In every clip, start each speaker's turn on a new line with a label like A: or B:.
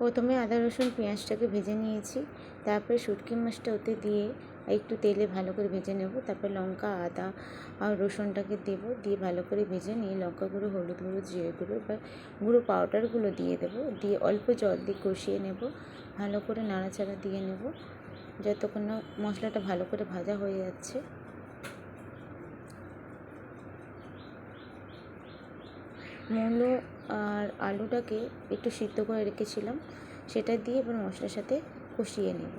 A: প্রথমে আদা, রসুন, পেঁয়াজটাকে ভেজে নিয়েছি। তারপরে শুটকি মাছটা ওতে দিয়ে একটু তেলে ভালো করে ভেজে নেব। তারপর লঙ্কা, আদা আর রসুনটাকে দেবো। দিয়ে ভালো করে ভেজে নিয়ে লঙ্কা গুঁড়ো, হলুদ গুঁড়ো, জিরে গুঁড়ো বা গুঁড়ো পাউডারগুলো দিয়ে দেবো। দিয়ে অল্প জল দিয়ে কষিয়ে নেব। ভালো করে নাড়াচাড়া দিয়ে নেব। যতক্ষণ না মশলাটা ভালো করে ভাজা হয়ে যাচ্ছে। মূলো আর আলুটাকে একটু সিদ্ধ করে রেখেছিলাম, সেটা দিয়ে এবার মশলার সাথে কষিয়ে নেব।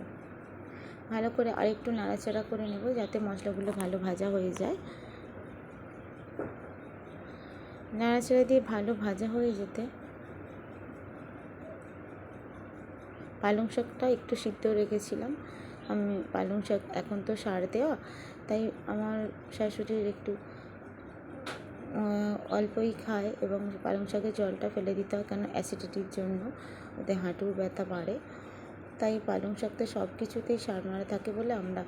A: ভালো করে আরেকটু নাড়াচাড়া করে নেব যাতে মশলাগুলো ভালো ভাজা হয়ে যায়। নাড়াচাড়া দিয়ে ভালো ভাজা হয়ে যেতে পালং শাকটা একটু সিদ্ধ রেখেছিলাম। আমি পালং শাক এখন তো সার দেওয়া, তাই আমার শাশুড়ির একটু অল্পই খায় এবং পালং শাকের জলটা ফেলে দিতে হয় কেন? অ্যাসিডিটির জন্য। ওদের হাঁটুর ব্যথা বাড়ে। তাই পালং শাকটা সব কিছুতেই সার মারা থাকে বলে আমরা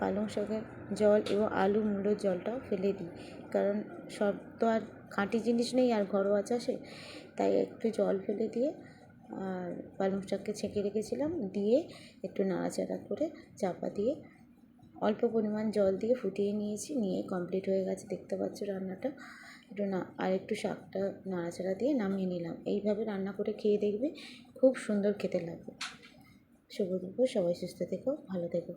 A: পালং শাকের জল এবং আলু মূলোর জলটাও ফেলে দিই। কারণ সব তো আর খাঁটি জিনিস নেই, আর ঘরোয়া চাষে। তাই একটু জল ফেলে দিয়ে আর পালং শাককে ছেঁকে রেখেছিলাম। দিয়ে একটু নাড়াচাড়া করে চাপা দিয়ে অল্প পরিমাণ জল দিয়ে ফুটিয়ে নিয়েছি, নিয়ে কমপ্লিট হয়ে গেছে। দেখতে পাচ্ছ রান্নাটা? একটু না, আর একটু শাকটা নাড়াচাড়া দিয়ে নামিয়ে নিলাম। এইভাবে রান্না করে খেয়ে দেখবে খুব সুন্দর খেতে লাগবে। শুভ দুপুর, সবাই সুস্থ থেকো, ভালো থেকো।